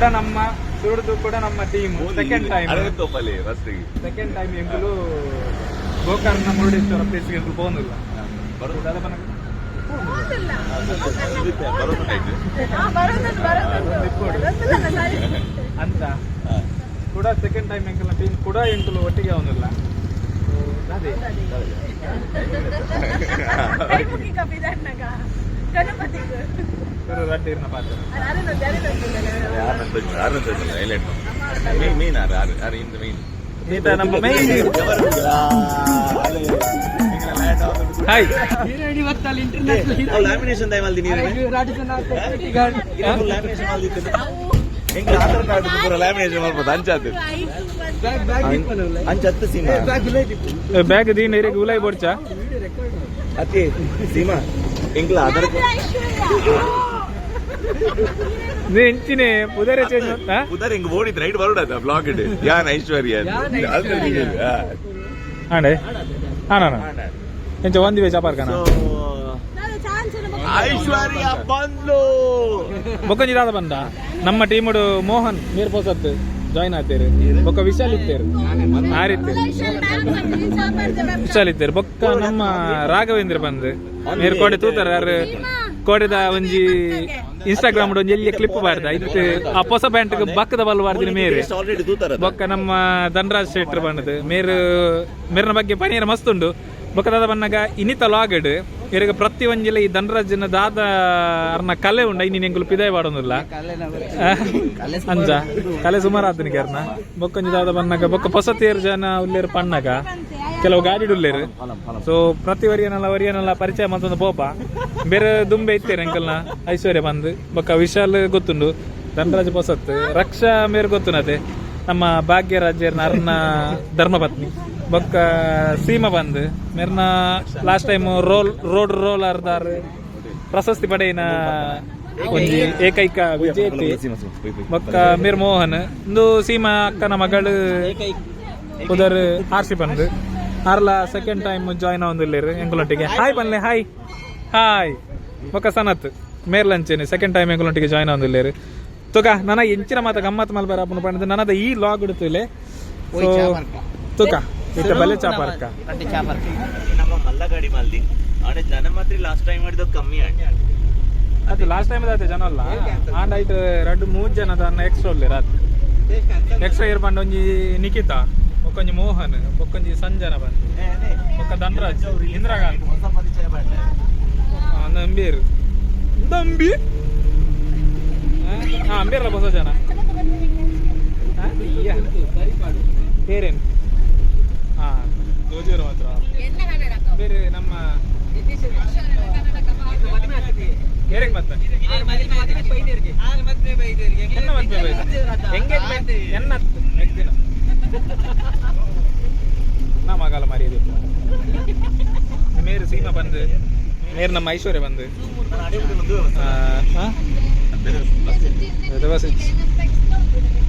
ಕೂಡ ನಮ್ಮ ಸುರುಡ್ದು ಕೂಡ ನಮ್ಮ ಟೀಮ್ ಸೆಕೆಂಡ್ ಟೈಮ್ ಅರವಿಂದೋಪಲ್ಲಿ ಫಸ್ಟಿಗೆ ಸೆಕೆಂಡ್ ಟೈಮ್ ಎಂಕಲು ಗೋಕರ್ಣ ಮುರುಡೇಶ್ವರ ಪ್ಲೇಸ್ಗೆ ಎಂಕಲು പോകുന്നില്ല ಇಲ್ಲ. ಬನ್ನಿ ಅಂತ. ಕೂಡ ಸೆಕೆಂಡ್ ಟೈಮ್ ಎಂಕಲ್ನ ಟೀಮ್ ಕೂಡ ಎಂಕಲು ಒಟ್ಟಿಗೆ ಅವನಿಲ್ಲ. ಅದೇ ಗಣಪತಿ ಮುಗಿ ಕಪಿದಣ್ಣಗ. ಗಣಪತಿಗೂ. ಸರ್ ರಡ್ಡಿರ್ನ ಪಾತ್ರ ಅದು ಅರುಣದ್ದು, ಅರುಣದ್ದು. ಯಾರಂತ ಯಾರಂತ ಹೈಲೈಟ್ ಮೀನ್ ಯಾರು ಯಾರು ಯಾರು ಇಂದ ಮೀನ್ ಈತ ನಮ್ಮ ಮೈನ್ ಹಾಯ್ ಲ್ಯಾಮಿನೇಷನ್ ಟೈಮ್ ಅಲ್ಲಿ ನೀವು ಲ್ಯಾಮಿನೇಷನ್ ಅಲ್ಲಿ ಹೆಂಗೆ ಆಧಾರ್ ಕಾರ್ಡ್ ಪೂರ ಲ್ಯಾಮಿನೇಷನ್ ಮಾಡ್ಬೋದು ಅಂಚಾತು ಅಂಚತ್ತು ಸೀಮಾ ಬ್ಯಾಗ್ ದೀನ್ ಏರಿಯಾಗ ಉಲಾಯ್ ಬೋಡ್ಚಾ ಅತಿ ಸೀಮಾ ಎಂಕ್ಲ ಆಧಾರ್ ನೀ ಎಂಚಿನೆ ಪುದರೆ ಚೇಂಜ್ ಉದರ್ ಹಿಂಗ್ ಓಡಿದ್ ರೈಟ್ ಬರೋಡದ ಬ್ಲಾಕ್ ಇಡ್ ಯಾನ್ ಐಶ್ವರ್ಯ ಆಂಡೆ ಹಾನ ಎಂಚ ಒಂದಿವೆ ಚಾಪಾರ್ಕನ ನಾನು ಚಾನ್ಸ್ ಇಲ್ಲ ಮಗ. ಐಶ್ವರ್ಯ ಬಂದ್ಲು. ಬೊಕ್ಕಂಜಿ ದಾದ ಬಂದ? ನಮ್ಮ ಟೀಮಡು ಮೋಹನ್ ಮೀರ್ ಪೋಸತ್ ಜಾಯ್ನ್ ಆಗ್ತೇರಿ ಬೊಕ್ಕ ವಿಶಾಲ್ ಇತ್ತೇರು ಆರಿತ್ತೇರು ಮಲೇಷ್ಯನ್ ಬ್ಯಾಂಕ್ ಬಂದಿದೆ, ಚಾಮರಾಜ ಬ್ಯಾಂಕ್. ವಿಶಾಲ್ ಇತ್ತೇರು ಬೊಕ್ಕ ನಮ್ಮ ರಾಘವೇಂದ್ರ ಬಂದ್. ನೀರ್ ಕೋಡೆ ತೂತಾರ ಯಾರು ಕೋಡೆದ ಒಂಜಿ ಇನ್ಸ್ಟಾಗ್ರಾಮ್ ಒಂದು ಎಲ್ಲಿ ಕ್ಲಿಪ್ ಬಾರ್ದ ಇದು ಆ ಹೊಸ ಪ್ಯಾಂಟ್ ಬಕ್ಕದ ಬಲ್ ಬಾರ್ದಿನ ಮೇರೆ. ಬಕ್ಕ ನಮ್ಮ ಧನರಾಜ್ ಶೆಟ್ರ್ ಬಂದದ್ದು. ಮೇರು ಮೇರನ ಬಗ್ಗೆ ಪನೀರ ಮಸ್ತ್ ಉಂಡು. ಬೊಕ್ಕ ದಾದ ಬನ್ನಗ ಇನಿತ ಲಾಗಡ್ ಇರಗ ಪ್ರತಿ ಒಂಜಿಲ ಈ ಧನರಾಜನ ದಾದ ಅರ್ನ ಕಲೆ ಉಂಡ ಇನ್ನಿನ ಎಂಗುಲು ಪಿದಾಯ ಮಾಡೋದಿಲ್ಲ ಅಂಜ. ಕಲೆ ಸುಮಾರು ಆತನಿಗೆ ಅರ್ನ. ಬೊಕ್ಕೊಂಜಿ ದಾದ ಬನ್ನಗ ಬೊಕ್ಕ ಹೊಸತೇರು ಜನ ಉಲ್ಲೇರು ಪಣ್ಣಾಗ. ಕೆಲವು ಗಾಡಿ ಉಲ್ಲೇರು. ಸೊ ಪ್ರತಿ ವರಿಯನಲ್ಲ ವರಿಯನಲ್ಲ ಪರಿಚಯ ಮತ್ತೊಂದು ಪೋಪ. ಬೇರೆ ದುಂಬೆ ಇತ್ತೇರು ಅಂಕಲ್ನ? ಐಶ್ವರ್ಯ ಬಂದು. ಬೊಕ್ಕ ವಿಶಾಲ್ ಗೊತ್ತುಂಡು. ಧನರಾಜ್ ಪೊಸತ್. ರಕ್ಷಾ ಮೇರೆ ಗೊತ್ತುನತೆ ನಮ್ಮ ಭಾಗ್ಯರಾಜ್ಯರ್ನ ಅರ್ನ ಧರ್ಮಪತ್ನಿ. ಬೊಕ್ಕ ಸೀಮಾ ಬಂದ್. ಮೇರ್ನ ಲಾಸ್ಟ್ ಟೈಮ್ ರೋಲ್, ರೋಡ್ ರೋಲರ್ದಾರ್ ಪ್ರಶಸ್ತಿ ಪಡೆಯಿನ ಒಂಜಿ ಏಕೈಕ ವಿಜೇತಿ. ಬೊಕ್ಕ ಮೀರ್ ಮೋಹನ್. ಇಂದು ಸೀಮಾ ಅಕ್ಕನ ಮಗಳು ಉದರ್ ಆರ್ಸಿ ಬಂದ್. ಆರ್ಲ ಸೆಕೆಂಡ್ ಟೈಮ್ ಜಾಯ್ನ್ ಆಗೊಂದಿಲ್ಲೇರು ಎಂಗುಲೊಟ್ಟಿಗೆ ಹಾಯ್ ಬನ್ನಿ ಹಾಯ್ ಹಾಯ್ ಬೊಕ್ಕ ಸನತ್ ಮೇರ್ಲಂಚೇನೆ ಸೆಕೆಂಡ್ ಟೈಮ್ ಎಂಗುಲೊಟ್ಟಿಗೆ ಜಾಯ್ನ್ ಆಗೊಂದಿಲ್ಲೇರು ತುಗ ನನ್ನ ಎಂಚಿನ ಮಾತ ಗಮ್ಮತ್ ಮಲ್ಬಾರ ಅಪ್ಪನ ಪಂಡ ನನ್ನದ ಈ ಲಾಗ್ ಇಡ್ತಿಲೆ ತುಕ ಇತ್ತ ಬಲೆ ಚಾಪಾರ್ಕ ನಮ್ಮ ಮಲ್ಲ ಗಾಡಿ ಮಾಲ್ದಿ. ಆಡೆ ಜನ ಮಾತ್ರ ಲಾಸ್ಟ್ ಟೈಮ್ ಮಾಡಿದ ಕಮ್ಮಿ ಅದು ಲಾಸ್ಟ್ ಟೈಮ್ ಅದೇ ಜನ ಅಲ್ಲ. ಆಂಡ್ ಆಯ್ತು ಎರಡು ಮೂರ್ ಜನ ಅದನ್ನ ಎಕ್ಸ್ಟ್ರಾ ಒಳ್ಳೆ ರಾತ್ರಿ. ಎಕ್ಸ್ಟ್ರಾ ಇರ್ ಒಂಜಿ ನಿಖಿತಾ ಒಕ್ಕೊಂಜಿ ಮೋಹನ್ ಒಕ್ಕೊಂಜಿ ಸಂಜನ ಬಂದು. ಒಕ್ಕ ಧನರಾಜ್ ಇಂದಿರಾ ಗಾಂಧಿ. ಪರಿಚಯ ಬಂದ. ಆ, ನಂಬೀರ್ ನಂಬಿ ಹಾ ಅಂಬೀರ್ಲ ಹೊಸ ಜನ ಹಾ? ಇಯ್ಯ. ಬೇರೇನು ಹಾ ಗೋಜೂರು ಮಾತ್ರ ಎನ್ನ ಕನ್ನಡಕ? ಬೇರೆ ನಮ್ಮ ಏರಿಗೆ ಮತ್ತೆ ಎನ್ನ ಮದ್ವೆ ಬೈದು ಎಂಗೇಜ್ಮೆಂಟ್ ಎನ್ನ ನೆಕ್ಸ್ಟ್ ದಿನ ನಾ ಮಗಾಲ ಮರಿಯದು ಮೇರು ಸೀಮಾ ಬಂದು ಮೇರು ನಮ್ಮ ಐಶ್ವರ್ಯ ಬಂದು ದಿವಸ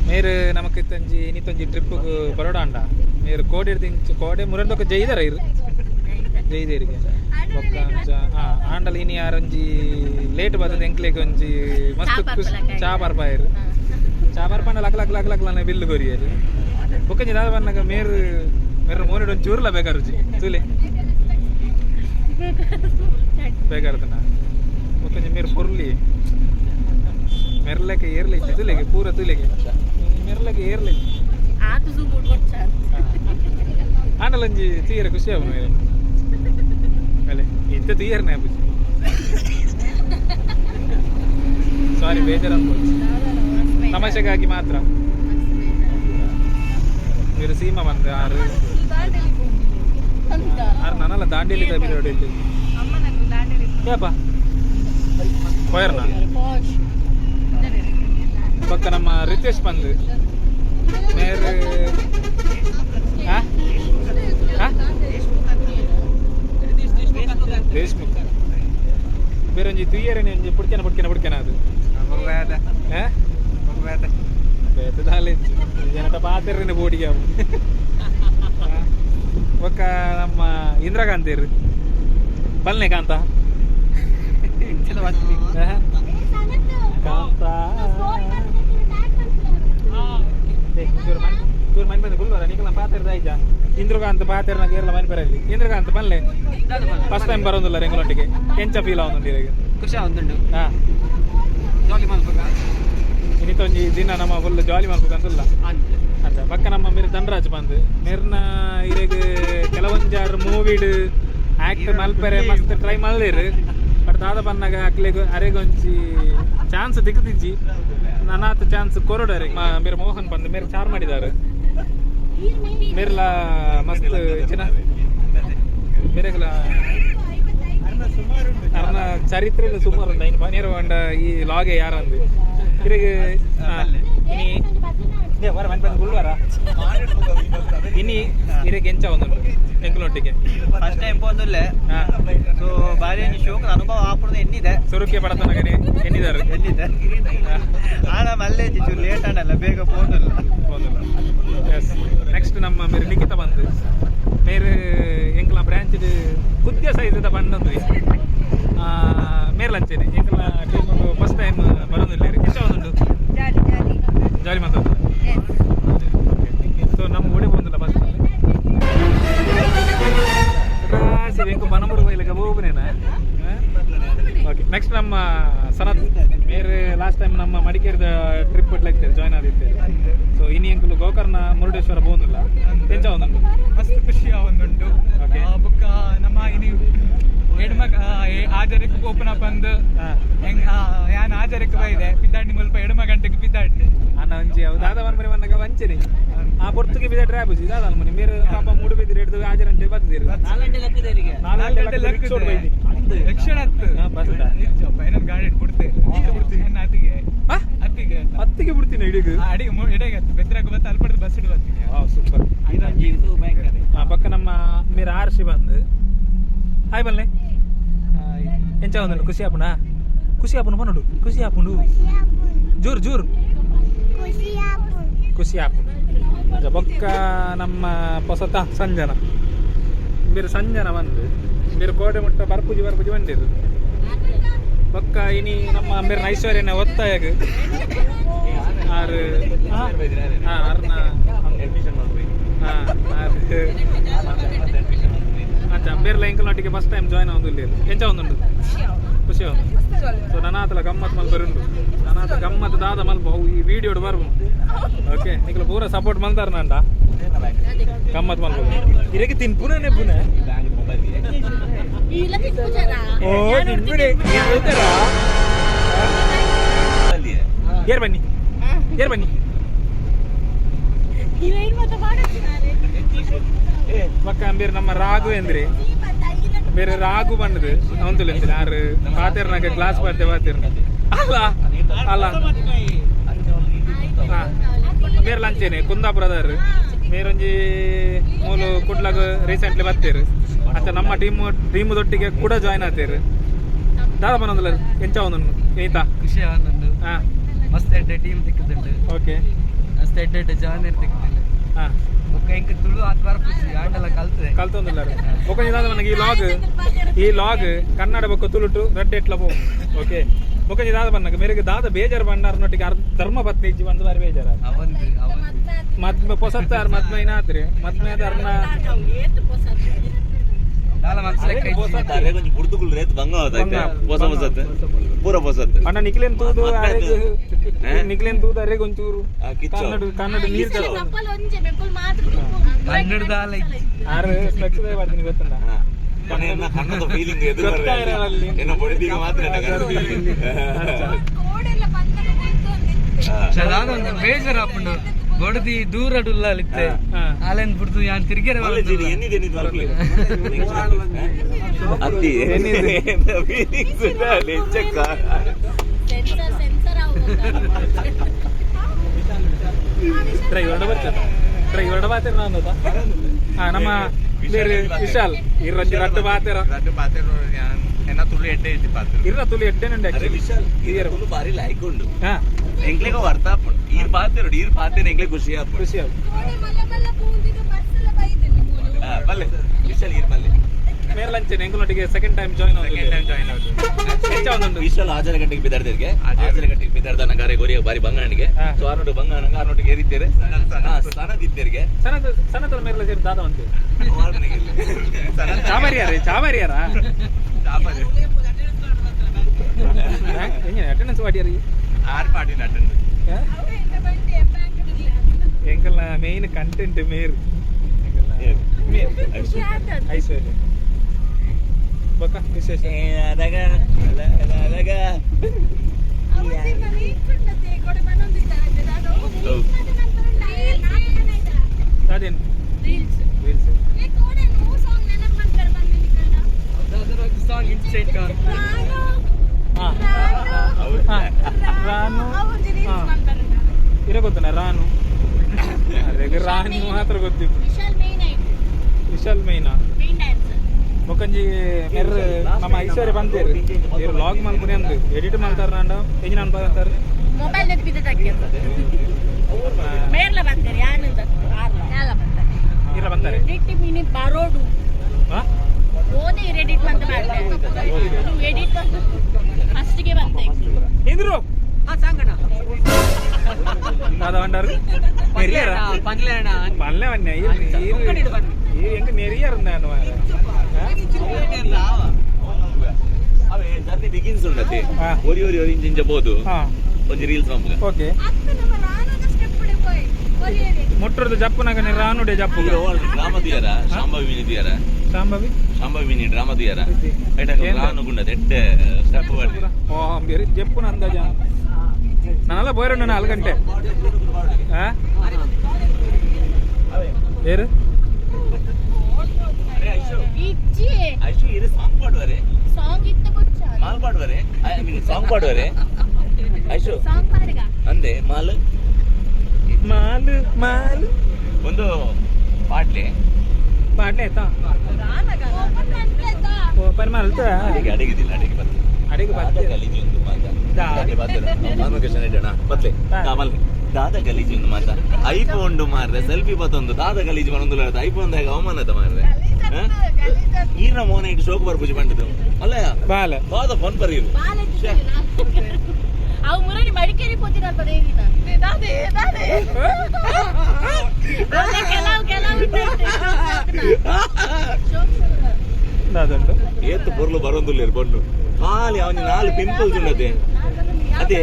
ಮೇರು ನಮಕ್ ಇತ್ತಂಜಿ ಇನ್ನಿತ್ತೊಂಜಿ ಟ್ರಿಪ್ ಬರೋಡ ಅಂಡ. ಮೇರು ಕೋಡೆ ಮುರಂದೊಕ್ಕ ಜೈದರ ಇರು. ಜೈದೇರಿಗೆ ಬೊಕ್ಕ ಅಂಚ ಹಾ ಆಂಡಲ ಇನಿ ಆರಂಜಿ ಲೇಟ್ ಬರ್ತದೆ ಎಂಕ್ಲೇಗೆ ಒಂಜಿ ಮಸ್ತ್ ಚಾ ಬರ್ಪಾಯರು ಚಾ ಬರ್ಪಂಡ ಲಕ್ ಲಕ್ ಲಕ್ ಲಕ್ ಲನ್ನ ಬಿಲ್ಲು ಕೊರಿಯರು ಬೊಕ್ಕಂಜಿ ದಾದ ಬನ್ನಗ ಮೇರು ಮೇರು ಮೋನಿಡ್ ಒಂದು ಚೂರ್ಲ ಬೇಕಾ ರುಚಿ ತುಲೆ. ಬೇಕಾರ್ತನ ಬೊಕ್ಕಂಜಿ ಮೇರು ಪೊರ್ಲಿ. ಮೆರ್ಲಕ್ಕೆ ಏರ್ಲಿ ತುಲೆಗೆ ಪೂರ ತುಲೆಗೆ. ಮೆರ್ಲಕ್ಕೆ ಏರ್ಲಿ ಆನಲಂಜಿ ತೀರ ಖುಷಿ ಅವನು ಮೇರೆ ಅಲೆ ಇಂಥ ತೀಯರ್ನೇ ಬುಜಿ ಸಾರಿ ಬೇಜಾರು ಅನ್ಬೋದು ತಮಾಷೆಗಾಗಿ ಮಾತ್ರ. మీరు ಸೀಮಾ ಬಂದ ಆರು ಆರು ನಾನಲ್ಲ ದಾಂಡೇಲಿ ತಪ್ಪಿದ ಹೊಡೆಯಿತು ಏಪ ಹೋಯರ್ನ ಪಕ್ಕ ನಮ್ಮ ರಿತೇಶ್ ಬಂದು. ಮೇರ್ ಹಾ? ಹಾ? ದೇಶ್ಮುಖ್. ಬೇರೆ ಒಂಜಿ ಒಂಜಿ ಪುಡ್ಕೆನ ಪುಡ್ಕೆನ ಪುಡ್ಕೆನ ಅದು? ಹಾ? ಬೇತದಾಲೆ ಜನಟ ನಮ್ಮ ಬೋಡಿಗೆ ಅವು ಒಕ್ಕ ಕಾಂತ? ಇಂದಿರಾ ಗಾಂಧಿ ಬಲ್ನೆ ಕಾಂತ ಕಾಂತ ಚೂರು ಮನ್ ಚೂರು ಮನ್ ಬಂದು ಜಾಯ್ತಾ ಇಂದ್ರಕಾಂತ್ పాతేరు నాకు ఏర్ల మని పేరు ఇంద్రకాంత్ పనిలే ఫస్ట్ టైం బరొందుల ಫೀಲ್ అవుతుంది ಖುಷಿ ಆಗುತ್ತುಂಡು ಹಾ. ಜಾಲಿ ಮಲ್ಪಕ ದಿನ ನಮ್ಮ ಫುಲ್ ಜಾಲಿ ಮಲ್ಪಕ ಅಂತಲ್ಲ ಅಂತ. ಪಕ್ಕ ನಮ್ಮ ಮೀರ್ ಧನರಾಜ್ ಬಂದು ಮೇರ್ನ ಇರೆಗ್ ಕೆಲವೊಂಜಾರು ಮೂವಿಡ್ ಆಕ್ಟ್ ಮಲ್ಪರೆ ಮಸ್ತ್ ಟ್ರೈ ಮಲ್ದಿರು ಬಟ್ ದಾದ ಬನ್ನಾಗ ಅಕ್ಲೆಗ್ ಅರೆಗೊಂಚಿ ಚಾನ್ಸ್ ದಿಗ್ದಿಜ್ಜಿ ನನಾತ್ ಚಾನ್ಸ್ ಕೊರಡರಿ. ಮೇರೆ ಮೋಹನ್ ಬಂದು ಮೇರೆ ಚಾರ್ ಮಾಡಿದ್ದಾರೆ ಮೇರ್ಲ ಮಸ್ತ್ ಜನ ಬೇರೆಗಳ ಅರ್ನ ಚರಿತ್ರೆ ಸುಮಾರು ನೈನ್ ಪನೀರ್ ಬಂಡ ಈ ಲಾಗೆ ಯಾರಂದು ಬಂದು ಗುಲ್ವಾರ? ಇನಿ ಇರೆಗ್ ಎಂಚ ಒಂದು ಎಂಕುಲೊಟ್ಟಿಗೆ ಫಸ್ಟ್ ಟೈಮ್ ಪೋದುಲ್ಲೆ ಹಾ. ಸೊ ಬಾರಿ ಶೋಕ್ ಅನುಭವ ಆಪುರದ ಎನ್ನಿದೆ ಸುರುಕೆ ಬಡತನಗನೆ ಎನ್ನಿದ್ದಾರೆ ಎನ್ನಿದೆ ಆಡ ಮಲ್ಲೆ ಚೂರು ಲೇಟ್ ಆಡಲ್ಲ ಬೇಗ ನೆಕ್ಸ್ಟ್ ನಮ್ಮ ಮೇರೆ ನಿಖಿತ ಬಂದು ಮೇರೆ ಎಂಕ್ಲ ಬ್ರಾಂಚ್ புத்திய ಸೈಜದ ಬಂದೊಂದು ಮೇರೆ ಲಂಚನೆ ಎಂಕ್ಲ ಟೀಮ್ ಫಸ್ಟ್ ಟೈಮ್ ಒಂದು ಜಾಲಿ ಜಾಲಿ ಜಾಲಿ ಮಾತಾಡ್ತಾರೆ ಸೊ ನಮ್ಮ ಓಡಿ ಬಂದಿಲ್ಲ ಬಸ್ ರಾಸಿ ವೆಂಕು ಮನಮುರು ಬೈಲಿಗೆ ಬೋಬನೇನಾ ಓಕೆ ನೆಕ್ಸ್ಟ್ ನಮ್ಮ ಸನತ್ ಬೇರೆ ಲಾಸ್ಟ್ ಟೈಮ್ ನಮ್ಮ ಮಡಿಕೇರಿದ ಟ್ರಿಪ್ ಇಡ್ಲಿಕ್ಕೆ ಜಾಯ್ನ್ ಆಗಿದ್ದೇವೆ ಸೊ ಇನಿ ಅಂಕಲು ಗೋಕರ್ಣ ಮುರುಡೇಶ್ವರ ಬೋನಿಲ್ಲ ಎಂಚ ಒಂದುಂಟು? ಮಸ್ತ್ ಖುಷಿ ಒಂದುಂಟು. ಬೊಕ್ಕ ನಮ್ಮ ಇನಿ ಎಡ್ಮಗ ಆಜರಕ್ಕೆ ಓಪನ್ ಅಪ್ ಅಂದು ಯಾನ್ ಆಜರಕ್ಕೆ ಬೈದೆ ಪಿದ್ದಾಡಿ ಮುಲ್ಪ ಎಡಮ ಗಂಟೆಗೆ ಪಿದ್ದಾಡಿ ಅನ್ನ ಒಂಜಿ ಅವು ದಾದ ಮನೆ ಬಂದಾಗ ವಂಚನೆ. ಆ ಪೊರ್ತುಗೆ ಬಿದ ಟ್ರ್ಯಾಪ್ ದಾದ ಮನೆ? ಬೇರೆ ಪಾಪ ಮೂಡು ಬಿದ್ದಿರ. ಹಿಡಿದು ಆಜರಂಟೆ ಲೆಕ್ಕದರಿಗೆ ನಾಲ್ಕು ಗಂಟೆ ರಿಕ್ಷೋಡ್ ಹಾ, ಬಸ್ಸ. ಇನ್ನೊಂದು ಗಾಡಿ ಕೊಡ್ತೆ ಹೆಣ್ಣು ಅತ್ತಿಗೆ ಹಾ? ಅತ್ತಿಗೆ ಅಂತ. ಹತ್ತಿಗೆ ಬಿಡ್ತೀನಿ ಇಡೀಗ. ಅಡಿಗೆ ಎಡೆಗೆ ಹತ್ತು ಬೆತ್ತರಾಗ ಬತ್ತ ಅಲ್ಲಿ ಪಡೆದು ಬಸ್ ಇಡುವ ಅತ್ತಿಗೆ ವಾವ್ ಸೂಪರ್ ಇದು ಭಯಂಕರ. ಆ ಪಕ್ಕ ನಮ್ಮ ಮೀರ ಆರ್ಸಿ ಬಂದು. ಹಾಯ್ ಬಲ್ಲೆ ಎಂಚ ಒಂದು ಖುಷಿ ಆಪಣ? ಖುಷಿ ಆಪುಣ ಬನ್ನಡು ಖುಷಿ ಆಪುಂಡು ಜೂರ್ ಜೂರ್. ಖುಷಿ ಆಪುಂಡು ಬೊಕ್ಕ ನಮ್ಮ ಹೊಸತ ಸಂಜನ. ಬೇರೆ ಸಂಜನ ಬಂದು. ಬೇರೆ ಕೋಟೆ ಮುಟ್ಟ ಬರ್ಪುಜಿ ಬರ್ಪುಜಿ ಬಂದಿರು ಬೊಕ್ಕ ಇನಿ ನಮ್ಮ ಬೇರೆ ಐಶ್ವರ್ಯನ ಒತ್ತಾಯಗ ಆರು ಆರ್ನ ಅಚ್ಚ ಬೇರೆ ಇಂಕಲ್ನೊಟ್ಟಿಗೆ ಫಸ್ಟ್ ಟೈಮ್ ಜಾಯ್ನ್ ಆಗೋದು ಇಲ್ಲಿ. ಎಂಚ ಒಂದುಂಟು ಖುಷಿ ಒಂದು ಸೊ ನನ್ನ ಹತ್ರ ಗಮ್ಮತ್ ಮಲ್ಪರುಂಡು ನನ್ನ ಹತ್ರ ಗಮ್ಮತ್ ದಾದ ಮಲ್ಪ. ಈ ವಿಡಿಯೋ ಬರ್ಬು. ಓಕೆ ನಿಕ್ಲ ಪೂರ ಸಪೋರ್ಟ್ ಮಲ್ತಾರ ನಂಡ ಗಮ್ಮತ್ ಮಲ್ಪ. ಇರಕ್ಕೆ ತಿನ್ ಪುನನೆ ಪುನ ಓ ನಿನ್ಬಿಡಿ ಏರ್ ಬನ್ನಿ. ಏರ್ ಬನ್ನಿ. ಇವೇನ್ ಮತ್ತೆ ಮಾಡುತ್ತಿದ್ದಾರೆ ಪಕ್ಕ ಬೇರೆ ನಮ್ಮ ರಾಘು ಎಂದ್ರಿ ಬೇರೆ ರಾಘು ಬಂದದು ಅವಂತುಲು ಯಾರು? ಆರು ಪಾತಿರ್ನಾಗ ಗ್ಲಾಸ್ ಬರ್ತೆ ಪಾತಿರ್ನ. ಅಲ್ಲ ಅಲ್ಲ. ಹಾ. ಬೇರೆ ಲಂಚೇನೆ ಕುಂದಾಪುರದವ್ರು. ಬೇರೊಂಜಿ ಮೂಲು ಕುಡ್ಲಾಗ ರೀಸೆಂಟ್ಲಿ ಬರ್ತೀರು. ಅಚ್ಚ ನಮ್ಮ ಟೀಮ್ ಟೀಮ್ ದೊಟ್ಟಿಗೆ ಕೂಡ ಜಾಯ್ನ್ ಆತೀರಿ ದಾದ ಬಂದಲ್ಲ ಎಂಚ ಒಂದನ್ನು ಏಯ್ತಾ ಖುಷಿ ಆವೊಂದುಂಡು ಹಾ. ಮಸ್ತ್ ಎಡ್ಡೆ ಟೀಮ್ ತಿಕ್ಕದುಂಡು ಓಕೆ ಮಸ್ತ್ ಎಡ್ಡೆ ಎಡ್ಡೆ ಜಾನೇರ್ ತಿಕ್ಕದುಂಡು ಹಾ. ಒಕ್ಕ ಇಂಕ ತುಳು ಆತ್ ಬರ್ಪುಜಿ ಆಂಡಲ ಕಲ್ತದೆ. ಕಲ್ತೊಂದಿಲ್ಲ ಒಕ್ಕ ಇದಾದ ನನಗೆ ಈ ಲಾಗ್ ಈ ಲಾಗ್ ಕನ್ನಡ ಬೊಕ್ಕ ತುಳುಟು ರೆಡ್ ಎಟ್ಲ ಪೋ ಓಕೆ ದಾದ ಇದಾದ ಬನ್ನಗ ಮೇರೆಗೆ ದಾದ ಬೇಜಾರು ಬಂಡಾರ್ನೊಟ್ಟಿಗೆ ಅರ್ಧ ಧರ್ಮ ಪತ್ನಿ ಇಜ್ಜಿ ಬಂದು ಬಾರಿ ಬೇಜಾರ ಅವಂದು ಮದ್ಮೆ ಪೊಸತ್ತಾರ ಮದ್ಮೆ ಇನಾತ್ರಿ. ಅರೆ ಕೊಂಚ ಬುಡ್ದುಗುಲ್ ರೇತ್ ಬಂಗ ಹೋದೈತೆ ಬಂಗ. ಪೂರ ಹೊಸತ್. ಅಣ್ಣ ನಿಕ್ಲೇನ್ ತೂದು ಅರೆಗ್? ನಿಕ್ಲೇನ್ ತೂದು ಅರೆಗ್ ಒಂಚೂರು. ಕನ್ನಡ ಕನ್ನಡ ನೀರ್ ಕಪ್ಪಲ್ ಒಂಜೆ ಬೆಪ್ಪಲ್ ಮಾತ್ರ ಕನ್ನಡ ದಾಲ ಆರು ಫ್ಲೆಕ್ಸ್ ಬರ್ತೀನಿ ಗೊತ್ತಲ್ಲ ಕೊನೆಯನ್ನ ಕನ್ನಡ ಫೀಲಿಂಗ್ ಎದುರು ಗೊತ್ತಾ ಇರಲ್ಲ ಏನೋ ಬಡಿದಿಗೆ ಮಾತ್ರ ಇಲ್ಲ ಕನ್ನಡ feeling. ಕೋಡೆಲ್ಲ ಬಂದಾಗ ನಿಂತು ಹಾ. ಚದಾದೊಂದು ಬೇಜಾರು ಆಪುಂಡು ಗೊಡದಿ ದೂರ ಡುಲ್ಲ ಅಲ್ಲಿತ್ತೆ ಹಾ. ಆಲೆನ್ ಬಿಡ್ದು ಯಾನ್ ತಿರ್ಗೆರೆ ಒಳ್ಳೆ ಜೀನಿ, ಎನ್ನಿದೆ ಎನ್ನಿದೆ ಬರ್ಲಿ. ಅತ್ತಿ ಎನ್ನಿದೆ? ಫೀಲಿಂಗ್ಸ್ ಲೆಚ್ಚಕ್ಕ ಸೆನ್ಸರ್ ಸೆನ್ಸರ್ ಟ್ರೈ ಹೊರಡ ಬರ್ತದೆ ಟ್ರೈ ಹೊರಡ ಬಾತಿರ ನಾನು ಹಾ ನಮ್ಮ ಬೇರೆ ವಿಶಾಲ್ ಇರ್ರಂಜಿ ರಟ್ಟು ಬಾತಿರ എന്നാ തുള്ളി എട്ടേ എത്തി പത്ത് ಇರ್ರ ತುಲಿ ಎಟ್ಟೇನುಂಡೆ ಅರೆ ವಿಶಾಲ್ Clear. ಇದು ಬಾರಿ ಲೈಕ್ ಉಂಡು ಹಾ ಎಂಗ್ಲೆಗ ಅರ್ಥ ಆಪುಂಡು ಈರ್ ಪಾತಿರೋಡು ಈರ್ ಪಾತಿರ ಎಂಗ್ಲೆ ಖುಷಿ ಆಪುಂಡು ಖುಷಿ ಆಯ್ತು ಕೋಡೆ ಮಲ್ಲ ಮಲ್ಲ ಪೂಂದಿಗೆ ಬಸ್ಸೆಲ್ಲ ಬೈದಿಲ್ಲ ಹಾ, ಬಲ್ಲೆ ವಿಶಾಲ್ ಈರ್ ಬಲ್ಲೆ ಮೇರೆ ಲಂಚ್ ಅಂಚೆ ಎಂಕುಲೊಟ್ಟಿಗೆ second time join second time join ಆಗುದು ಹೆಚ್ಚ ಒಂದುಂಟು ಇಷ್ಟೆಲ್ಲ ಆಚಾರ ಗಂಟೆಗೆ ಬಿದ್ದಾಡ್ತಿರ್ಗೆ ಆಚಾರ ಆಚಾರ ಗಂಟೆಗೆ ಬಿದ್ದಾಡ್ದಾನ ಗಾರೆ ಗೋರಿಯ ಬಾರಿ ಬಂಗಾಣಿಗೆ ಹಾ. ಸೊ ಆರ್ನೋಟು ಬಂಗಾಣ ಆರ್ನೋಟಿಗೆ ಏರಿದ್ದೇರೆ ಸನದಿದ್ದೇರಿಗೆ ಸನದ ಸನದ ಮೇಲೆ ಸೇರಿ ದಾದ ಅಂತೆ ಚಾಮರಿಯಾರ ಚಾಮರಿಯಾರ ಹೆಂಗೆ ಅಟೆಂಡೆನ್ಸ್ ಮಾಡಿಯಾರಿ ಆರು ಪಾರ್ಟಿನ ಅಟೆಂಡ್ ಎಂಕಲ್ನ ಮೇನ್ ಕಂಟೆಂಟ್ ಮೇರ್. ಐಶ್ವರ್ಯ? ಬೊಕ್ಕ ವಿಶೇಷ? ನಾಲ್ಕನೇ ಇದ್ದಾರೆ ಅದೇನು ರೀಲ್ಸ್ ರೀಲ್ಸ್ ಸಾಂಗ್ ಇನ್ಸ್ಟೆಂಟ್ ನಾನು ಅದೇ ಮಾತ್ರ ಗೊತ್ತಿತ್ತು. ವಿಶಾಲ್ ಮೇನ್ ಆಯ್ತು. ವಿಶಾಲ್ ಮೈನಾ? ಮೇನ್ ಡ್ಯಾನ್ಸ್ ಮೊಕ್ಕಂಜಿ ಮೆರ್ರ ನಮ್ಮ ಐಶ್ವರ್ಯ ಬಂತೇರು ಇವ್ರು ಲಾಗ್ ಮಾಡ್ಬಿಡಿ ಅಂದ್ರು. ಎಡಿಟ್ ಮಾಡ್ತಾರ ನಂಡ. ಎಂಜಿನ ಅನ್ಬಾರಂತಾರೆ ಮೊಬೈಲ್ ನೆಟ್ ಬಿದ್ದಕ್ಕೆ ಮೇರ್ಲ ಇಲ್ಲ ಬಂತಾರೆ? ಎಡಿಟ್ ಮೀನಿ ಬರೋಡು. ಓದಿ ಎಡಿಟ್ ಮಾಡ್ತಾರೆ ಎಡಿಟ್ ಫಸ್ಟಿಗೆ ಬಂತೆ ಇದ್ರು ದಾದ ಬಂಡಾರು ಮೆರಿಯಾರ ಪಂದ್ಲೇಣ ಪಲ್ಲೆ ಬನ್ನಿ ಈ ಹೆಂಗ ಮೆರಿಯಾರ ನಾನು ಅವೇ ಜರ್ನಿ ಬಿಗಿನ್ಸ್ ಉಂಡತೆ ಹಾ. ಒರಿ ಒರಿ ಒರಿ ಇಂಜಿಂಜ ಬೋದು ಹಾ ಒಂಜಿ ರೀಲ್ಸ್ ನಮ್ಗೆ ಓಕೆ ಮುಟ್ಟರದ ಜಪ್ಪುನಾಗ ರಾನುಡೆ ಜಪ್ಪು. ರಾಮದಿಯರ ದಿಯಾರ ಶಾಂಭವಿನಿ ಸಾಂಬವಿ ಸಾಂಬವಿ ಶಾಂಭವಿನಿ ಡ್ರಾಮಾ ದಿಯಾರ? ರಾನು ಗುಂಡ ಎಡ್ಡೆ ಸ್ಟೆಪ್ ಮಾಡಿ ಓ ಬೇರೆ ಜಪ್ಪುನ ಅಂದಾಜ? ನಾನೆಲ್ಲ ಬೋಯ್ರ ನಾಲ್ಕು ಗಂಟೆ ಹಾ ಏರು? ಇಜ್ಜಿ. ಐಶು ಇರು ಸಾಂಗ್ ಪಾಡುವರೆ. ಸಾಂಗ್ ಇತ್ತ ಬುಚ್ಚ ಮಾಲ್ ಪಾಡುವರೆ. ಐ ಮೀನ್ ಸಾಂಗ್ ಪಾಡುವರೆ. ಐಶು. ಅಂದೆ ಮಾಲ್. ಮಾಲು ಮಾಲು. ಒಂದು ಪಾಟ್ಲಿ. ಪಾಟ್ಲಿ ಆಯ್ತಾ? ರಾನಗ ಓಪನ್ ಮಾಲ್ತ ಅಡಿಗೆ ಅಡಿಗೆದಿಲ್ಲ ಅಡಿಗೆ ಬರ್ತದೆ ಅಡಿಗೆ ಬತ್ತೆ ಬರ್ತದೆ ಗಲೀಜು ಒಂದು ಮಾತಾ. ದಾದ ಬರ್ತದೆ ಮಾಮಕೃಷ್ಣ ಇಡೋಣ ಬತ್ಲೆ ಹಾ. ದಾದ. ಗಲೀಜು ಒಂದು ಮಾತ. ಐಫೋನ್ ಮಾರ್ರೆ ಸೆಲ್ಫಿ ಬತ್ತೊಂದು ದಾದ ಗಲೀಜು ಮನೊಂದು ಐಫೋನ್ ದಾಗ ಅವಮಾನದ ಮಾರ್ರೆ. ಈರ್ನ ಮೋನ ಇಟ್ಟು ಶೋಕ್ ಬರ್ಪುಜಿ ಬಂಡದು ಅಲ್ಲ ಬಾಲ. ಬಾದ ಫೋನ್ ಬರೀರು. ಅವು ಮುರಳಿ ಮಡಿಕೇರಿ ಪೋತಿನ ಅಂತ ಏನಿನ ದಾದೆ ದಾದೆ ಅಲ್ಲ ಕೆಲವು ಕೆಲವು ದಾದುಂಟು ಏತ್ತು ಪೊರ್ಲು ಬರೋದಿಲ್ಲ ಬೊಂಡು ಖಾಲಿ ಅವನಿ ನಾಲ್ಕು ಪಿಂಪಲ್ಸ್ ಉಂಡದೆ. ಅದೇ.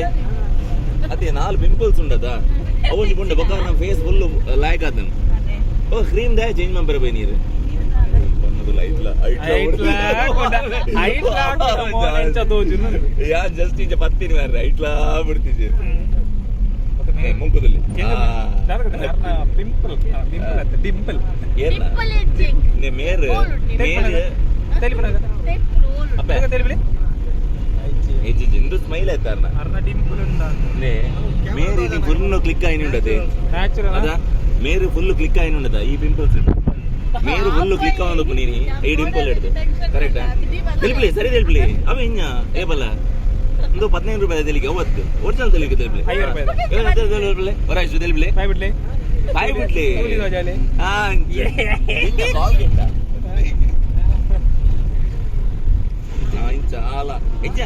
ಅದೇ ನಾಲ್ಕು ಪಿಂಪಲ್ಸ್ ಉಂಡದ? ಅವನಿ ಬೊಂಡ ಬೊಕ್ಕ ನಮ್ಮ ಫೇಸ್ ಫುಲ್ ಲಾಯ್ಕ್ ಆತನು ಓ ಕ್ರೀಮ್ ದೇ ಚೇಂಜ್ ಮಾಡ್ಬರ ಬೈ ನೀರು. ಬನ್ನದುಲ್ಲ ಐಟ್ಲ ಐಟ್ಲ ಕೊಂಡ ಐಟ್ಲ ಕೊಂಡ ಮೋನ ಎಂಚ ತೋಜುನು ಯಾ ಜಸ್ಟ್ ಇಂಚ ಪತ್ತಿನಿ ಮಾರ್ರೆ ಐಟ್ಲ ಬಿಡ್ತಿದ್ದೆ ಮುಂಕುದಲ್ಲಿ ಪಿಂಪಲ್ ಪಿಂಪಲ್ ಅಂತ ಡಿಂಪಲ್ ಏನ ಡಿಂಪಲ್ ಎಜ್ಜಿಂಗ್ ನೆ ಮೇರ್ ಮೇರ್ ತೆಲಿಪನಾಗ ಟೆಂಪಲ್ ಓಲ್ ಅಪ್ಪ ತೆಲಿಬಿಡಿ ಏಜಿ ಜಿಂದು ಸ್ಮೈಲ್ ಆಯ್ತಾರ್ನ ಅರ್ನ ಡಿಂಪಲ್ ಉಂಡ నే మేరీ నీ ఫుల్ క్లిక్ అయిన ఉండదు ನ್ಯಾಚುರಲ್ అదా మేరు ఫుల్ క్లిక్ అయిన ఉండదా ఈ పింపుల్స్ ಮೇರು ಫುಲ್ ಕ್ಲಿಕ್ ಆಗೋದಕ್ಕೆ ನೀನು ಈ ಡಿಂಪಲ್ ಹಿಡ್ದು ಕರೆಕ್ಟಾ ತಿಳಿಪ್ಲಿ ಸರಿ ತಿಳಿಪ್ಲಿ ಅವ ಇನ್ನ ಏ ಬಲ್ಲ ಒಂದು ಹದಿನೈದು ರೂಪಾಯಿ ತೆಲಿಗೆ ಅವತ್ತು ಒರಿಜಿನಲ್ ತೆಲಿಗೆ ತಿಳಿಪ್ಲಿ ಐದು ರೂಪಾಯಿ ತಿಳಿಪ್ಲಿ ಹೊರಾಯ್ತು ತಿಳಿಪ್ಲಿ ಬಾಯ್ ಬಿಡ್ಲಿ ಬಾಯ್ ಬಿಡ್ಲಿ ಕೂಲಿ ಧ್ವಜಾಲಿ ಹಾ ಇಂಚ ಕಾಲ್ ಗಿಂತ ಇಂಚ ಆಲ ಇಂಚ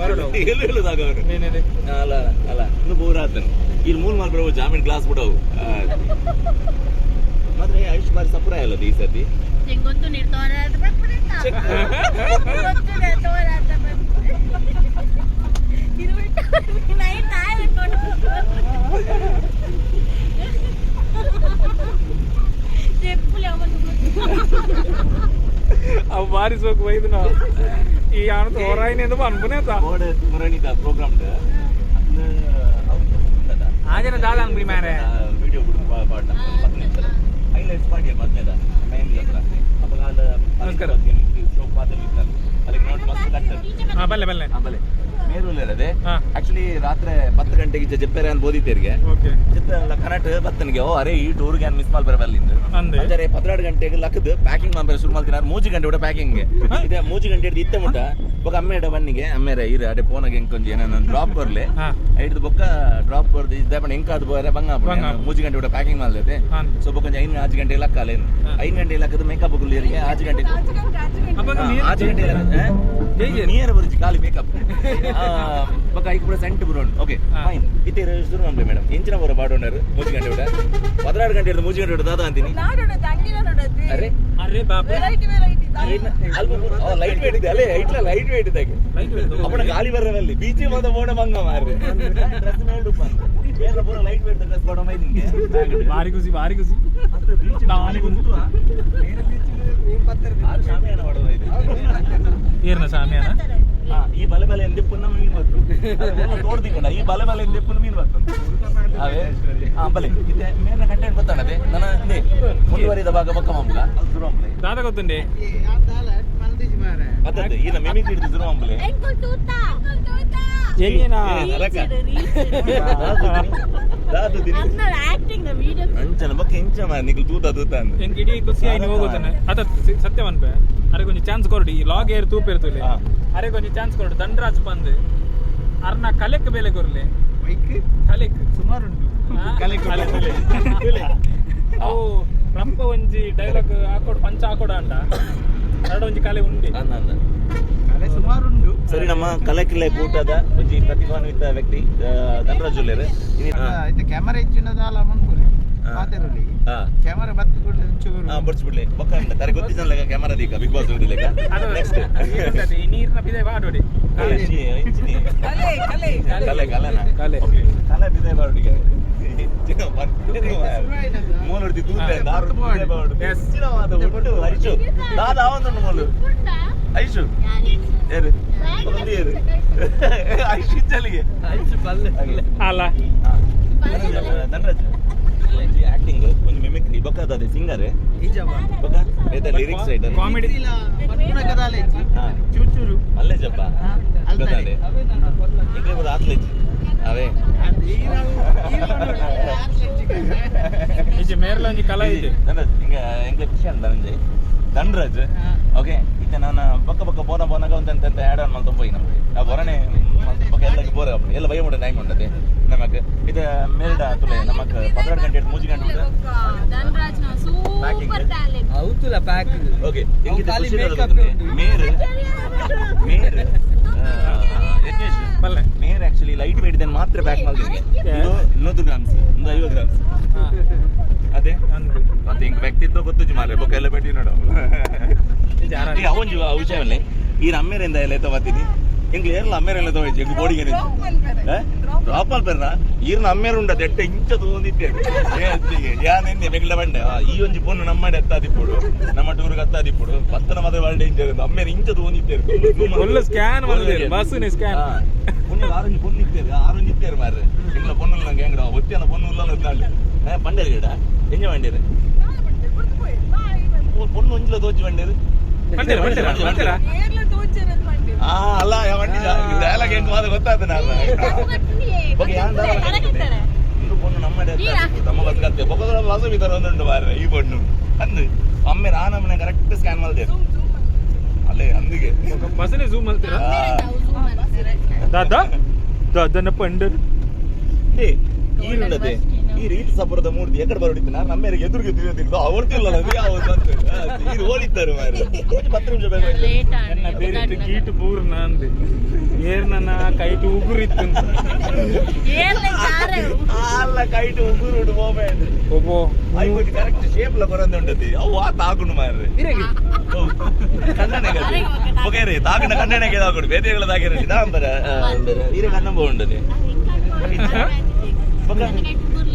ಬರಡು. ಹೇಳು ಹೇಳುದಾಗ ಅವನು ಮಾತ್ರ ಆಯುಷ್ ಬಾರಿ ಸಪುರ ಇಲ್ಲದ ಈ ಸತಿ ಹೆಂಗೊಂದು ನೀರು ತೋರಾದ ಅವು ಬಾರಿ ಸೋಕ್ ಬೈದು ನಾವು ಈ ಆಣ ತೋರಾಯಿನಿ ಎಂದು ಅನ್ಬನೇ ತಾ ಮುರಣಿದ ಪ್ರೋಗ್ರಾಮ್ ಆಜನ ದಾದ ಅನ್ಬಿಡಿ ಮಾರೇ ವಿಡಿಯೋ ಪಾಡ್ನ ಹೈಲೈಟ್ಸ್ ಮಾಡಿ ಮೊದಲೇದ ಮೆಹಂದಿ ಹತ್ರ. ಅಪಘಾತ ನಮಸ್ಕಾರ. ಶೋಕ್ ಪಾತ್ರ ಅಲ್ಲಿ ನೋಡಿ ಮಸ್ತ್ ಕಟ್ಟದು ಹಾ ಬಲ್ಲೆ ಬಲ್ಲೆ ಆಮೇಲೆ ಮೇರು ಅದೇ ಹಾ. ಆಕ್ಚುಲಿ ರಾತ್ರಿ ಪತ್ತು ಗಂಟೆಗೆ ಇಜ್ಜ ಜೆಪ್ಪೆರೆ ಅಂತ ಬೋದಿತ್ತೇರಿಗೆ ಓಕೆ ಕನಟ್ ಬತ್ತನಿಗೆ ಓ ಅರೆ ಈ ಟೂರ್ಗೆ ಏನು ಮಿಸ್ ಮಾಡ್ಬಾರ ಅಲ್ಲಿಂದ ಅಂದೆ ಅಂದರೆ ಪದ್ನಾಡು ಗಂಟೆಗೆ ಲಕ್ಕದ ಪ್ಯಾಕಿಂಗ್ ಮಾಡ್ಬಾರ ಶುರು ಮಾಡ್ತಿನಾರು ಮೂಜಿ ಗಂಟೆ ಕೂಡ ಪ್ಯಾಕಿಂಗ್ ಇದೆ ಮೂಜಿ ಗಂಟೆ ಹಿಡಿದು ಇತ್ತೆ ಮುಟ್ಟ ಬೊಕ್ಕ ಅಮ್ಮೆಡ ಬನ್ನಿಗೆ ಅಮ್ಮೆರ ಇರ ಅಡೆ ಫೋನಾಗ ಎಂಕೊಂಜಿ ಏನೋ ಡ್ರಾಪ್ ಬರ್ಲೆ ಹಾ ಐದು ಬೊಕ್ಕ ಡ್ರಾಪ್ ಬರ್ದು ಇದ್ದ ಬಣ್ಣ ಎಂಕಾದ್ ಬೋರೆ ಬಂಗ ಬಂಗ. ಮೂಜಿ ಗಂಟೆ ಕೂಡ ಪ್ಯಾಕಿಂಗ್ ಮಾಡ್ಲದೆ ಹಾ ಸೊ ಬೊಕ್ಕ ಐದು ಆಜು ಗಂಟೆ ಲಕ್ಕ ಅಲ್ಲೇನು ಹಾ. ಐದು ಗಂಟೆ ಲಕ್ಕದ ಮೇಕಪ್ ಗುಲ್ಲಿಯರಿಗೆ ಆಜು ಗಂಟೆ ಅಪ್ಪ ಹಾ, ನೀರು ಆಚೆ ಗಂಟೆ ಹೇಗೆ? ನಿಯರ್ ಬರುಚಿ ಖಾಲಿ ಮೇಕಪ್ ಬೊಕ್ಕ ಐಕ್ ಕೂಡ ಸೆಂಟ್ ಬರೋಣ ಓಕೆ ಹಾ. ಫೈನ್ ಇತ್ತೆ ಶುರು ಮಾಡ್ಬೇ ಮೇಡಮ್ ಎಂಚಿನ ಬರೋ ಬಾಡೋಣರು ಮೂಜಿ ಗಂಟೆ ಕೂಡ ಪದ್ನಾಡು ಗಂಟೆ ಹಿಡಿದು ಮೂಜಿ ಗಂಟೆ ಹಿಡಿದು ದಾದ ಅಂತೀನಿ ಅರೆ ಅರೆ ಬಾಪ್ರೆ ಲೈಟ್ ವೇಟ್ ಇದೆ ಅಲ್ಲೇ ಐಟ್ಲ ಲೈಟ್ ವೇಟ್ ಇದ್ದಾಗೆ ಲೈಟ್ ಅಪ್ಪನ ಗಾಳಿ ಬರವಲ್ಲಿ ಬೀಚಿ ಮಾತ ಮೋಡ ಮಂಗ ಮಾರ್ರೆ ಡ್ರೆಸ್ ಮೇಲ್ಡು ಬೇರೆ ಪೂರ ಲೈಟ್ ವೇಟ್ ಡ್ರೆಸ್ ಕೊಡೋ ಮೈ ನಿಂಗೆ ಭಾರಿ ಖುಷಿ ಭಾರಿ ಖುಷಿ ನಾನೇ ಕುಂತು ಆರು ಶಾಮಿಯಾನ ಮಾಡೋದು ಇದು ಏರ್ನ ಸಾಮ್ಯಾನ ಹಾ, ಈ ಬಲೆ ಬಲೆ ಎಂದೆಪ್ಪು ನಮ್ಮ ಮೀನು ಬತ್ತು ತೋಡ್ದಿಕೊಂಡ ಈ ಬಲೆ ಬಲೆ ಎಂದೆಪ್ಪು ಮೀನು ಬತ್ತು ಅವೇ ಹಾ ಬಲೆ ಇದೆ ಮೇಲಿನ ಕಂಟೆಂಟ್ ಗೊತ್ತಾಣದೆ ನನ್ನ ನೇ ಮುಂದುವರಿದ ಭಾಗ ಬಕ್ಕ ಮಂಬಲ ಶುರು ಮಂಬಲೆ ದಾದ ಗೊತ್ತುಂಡೆ ಎಂಕ್ ಇಡೀ ಖುಷಿ ಆಯ್ತು ಹೋಗೋದನ್ನ ಅದ ಸತ್ಯ ಅನ್ಪೆ ಅರೆ ಕೊಂಚ ಚಾನ್ಸ್ ಕೊಡಿ ಈ ಲಾಗ್ ಏರ್ ತೂಪ ಅರೆ ಕೊಂಚ ಚಾನ್ಸ್ ಕೊರಡು ದಂಡರಾಜ್ ಬಂದು ಅರ್ನ ಕಲೆಕ್ ಬೆಲೆ ಕೊರ್ಲೆ ಕಲೆಕ್. ಬೆಲೆ. ಅವು ರಂಪ ಒಂಜಿ ಡೈಲಾಗ್ ಹಾಕೋಡು ಪಂಚ ಹಾಕೋಡ ಅಂಡ ಎರಡು ಒಂಜಿ ಕಲೆ ಉಂಡೆ ಕಲೆ ಸುಮಾರು ಉಂಡು ಸರಿ ನಮ್ಮ ಕಲಕಿಲೆ ಕೂಟದ ಒಂಜಿ ಪ್ರತಿಭಾನ್ವಿತ ವ್ಯಕ್ತಿ ಧನರಾಜ್ ಉಲ್ಲೇರೆ ಐತೆ ಕ್ಯಾಮರಾ ಹೆಚ್ಚಿನದ ಅಲ್ಲ. ಮನ್ಕೂರಿ ಮಾತೆರುಲಿ ಕ್ಯಾಮರಾ ಬತ್ತು ಬಿಡ್ಲಿ ಒಂಚೂರು ಹಾ ಬರ್ಸ್ ಬಿಡ್ಲಿ. ಬೊಕ್ಕ ಇಲ್ಲ ತಾರೆ ಗೊತ್ತಿದ್ದಲ್ಲ ಕ್ಯಾಮರಾ ದೀಕ ಬಿಗ್ ಬಾಸ್ ಉಂಡಿಲ್ಲ ನೆಕ್ಸ್ಟ್ ನೀರ್ನ ಬಿದೆ ಬಾಡೋಡಿ ಕಲೆ. ಕಲೆ ಕಾಲೇ. ಕಲೆ ಕಲೆ. ಕಲೆ ಬಿದೆ ಬಾಡೋಡಿಗೆ ಹೆಚ್ಚಿನ ಮೂಲ ಹೆಚ್ಚಿನವಾದ ಒಟ್ಟು ಹರಿಶು ದಾದ ಅವನನ್ನು ಮೂಲ ಐಶು ಏರು ಏರು ಐಶು ಇಚ್ಚಲಿಗೆ ಐಶು ಪಲ್ಲೆ ಅಲ್ಲ. ಧನರಾಜ್ ಆಕ್ಟಿಂಗ್ ಒಂದು ಮಿಮಿಕ್ರಿ ಬಕಾದ ಅದೇ ಸಿಂಗರ್ ಬೇದ ಲಿರಿಕ್ಸ್ ರೈಟರ್ ಕಾಮಿಡಿ ಚೂಚೂರು ಅಲ್ಲೇ ಜಪ್ಪ ಅಲ್ಲೇ ಈಗ ಬರ ಅವೇ ಈಚೆ ಮೇರ್ಲ ಒಂಜಿ ಕಲ ಇದೆ ಧನರಾಜ್ ಹಿಂಗ ಹೆಂಗೆ ಖುಷಿ ಅಂತ ಧನಂಜಯ್ ಧನರಾಜ್ ಓಕೆ ಈಗ ನಾನು ಬಕ್ಕ ಬಕ್ಕ ಬೋನ ಬೋನಾಗ ಒಂದು ಅಂತ ಆ್ಯಡ್ ಆನ್ ಮಾಡ್ತಾ ಹೋಗಿ ನಮಗೆ ಆ ಬೊರನೆ ಬಕ್ಕ ಎಲ್ಲ ಬೋರ ಎಲ್ಲ ಭಯ ಮುಟ್ಟ ಹೆಂಗ್ ಉಂಟದೆ ನಮಕ್ ಇದು ಮೇಲ್ಡ ತುಲೆ ನಮಕ್ ಪದ್ನಾರು ಗಂಟೆ ಮೂಜಿ ಗಂಟೆ ಉಂಟು Danraj na super talent. అవుతులా pack okay ಅವ್ನು ಖಾಲಿ makeup ಉಂಟು. ಮೇರ್ ಮೇರ್ ಯಜ್ಞೇಶ್ ಬಲ್ಲೆ ಮೇರ್ ಆಕ್ಚುಲಿ ಲೈಟ್ ವೇಟ್ ಇದನ್ನು ಮಾತ್ರ ಪ್ಯಾಕ್ ಮಾಡಿದ್ದೀನಿ ಇದು ಇನ್ನೊಂದು ಗ್ರಾಮ್ಸ್ ಒಂದು ಐವತ್ತು ಗ್ರಾಮ್ಸ್ ಹಾ ಅದೇ ಮತ್ತೆ ಹಿಂಗ್ ವ್ಯಕ್ತಿತ್ವ ಗೊತ್ತು ಮಾರೆ ಬೊಕ್ಕ ಎಲ್ಲ ಬೆಟ್ಟಿ ನೋಡು ಇದು ಯಾರ ಈ ಅವನ್ ಜೀವ ವಿಷಯವಲ್ಲೇ ಈ ಅಮ್ಮೇರಿಂದ ಎಲ್ಲ ತಗೋತೀನಿ ಹಿಂಗ್ ಏರ್ಲ ಅಮ್ಮೇರೆಲ್ಲ ತಗೋಯ್ತು ಹಿಂಗ್ ಬೋಡಿಗೆ ಡ್ರಾಪ್ ಅಲ್ಪರ್ನ ಈರ್ನ ಅಮ್ಮೇರು ಉಂಡ ದೆಟ್ಟ ಇಂಚ ತಗೊಂಡಿದ್ದೆ. ಯಾನೆನ್ನೆ ಬೆಗ್ಲ ಬಂಡೆ? ಆ, ಈ ಒಂಜಿ ಪೊಣ್ಣು ನಮ್ಮಡೆ ಹತ್ತಾದಿಪ್ಪುಡು ನಮ್ಮ ಟೂರ್ಗೆ ಹತ್ತಾದಿಪ್ಪುಡು ಪತ್ತನ ಮದುವೆ ಬಾಳ್ಡೆ ಇಂಚ ಅಮ್ಮೇರು ಇಂಚ ತಗೊಂಡಿದ್ದೆ. ಸ್ಕ್ಯಾನ್ ಬಸ್ಸಿನ ಸ್ಕ್ಯಾನ್ ಪೊಣ್ಣು ಆರೊಂಜಿ ಪೊಣ್ಣು ಇತ್ತೇರು ಆರೊಂಜಿ ಇತ್ತೇರು ಮಾರ್ರೆ. ಇಂಗ್ಲ ಪೊಣ್ಣು ನಂಗೆ ಹೆಂಗ್ರ? ಒತ್ತಿಯನ್ನ ಪೊಣ್ಣು ಇಲ್ಲ ಬಂಡೇರು ಗಿಡ ಎಂಜ ಬಂಡೇರು ಪೊಣ್ಣು ಒಂಜಿಲ ತೋಚಿ ಬಂಡೇರು ಬಂದಿರ ಬಂದಿರ ಬಂದಿರ ಆ ಅಲ್ಲ ವಂಡಿ ಡೈಲಾಗ್ ಹೆಂಗ್ ಮಾದ ಗೊತ್ತಾದ ನಾನು ಬಗ್ಗೆ ಯಾನ್ ದಾರ ಕರೆಕ್ಟಾರೆ ಇಂದು ಪೊಣ್ಣು ನಮ್ಮಡೆ ಈ ಅಂದು ರೀತಿ ಸಪುರದ ಮೂರ್ತಿ ಎಕಡೆ ಬರೋಡಿತ್ತು ನಾನು ನಮ್ಮೇರಿಗೆ ಎದುರಿಗೆ ತಿಳಿಯೋದಿಲ್ಲ ಅವರ್ತಿಲ್ಲ ನನಗೆ ಯಾವತ್ತು ಅಂತ ಇದು ಓಡಿದ್ದಾರೆ ಒಂದು ಹತ್ತು ನಿಮಿಷ ಎನ್ನ ಬೇರೆ ಕೀಟು ಪೂರ್ಣ ಅಂದೆ. ಏರ್ ನನ್ನ ಕೈಟು ಉಗುರಿತ್ತು ಅಲ್ಲ ಕೈಟು ಉಗುರುಡು ಮೊಬೈಲ್ ಒಬ್ಬೋ ಐವತ್ತು ಕರೆಕ್ಟ್ ಶೇಪ್ ಲ ಬರಂದೆ ಉಂಟತಿ. ಅವು ಆ ತಾಗುಂಡು ಮಾರ್ರೆ. ಕಣ್ಣನೆಗೆ ಬೊಗೇರೆ ತಾಗಿನ ಕನ್ನಡಗೆ ತಾಗುಡು ಬೇತೆಗಳ ತಾಗಿರ ಇದಾಂಬರ ಇರೋ ಕನ್ನಂಬ ಉಂಡದೆ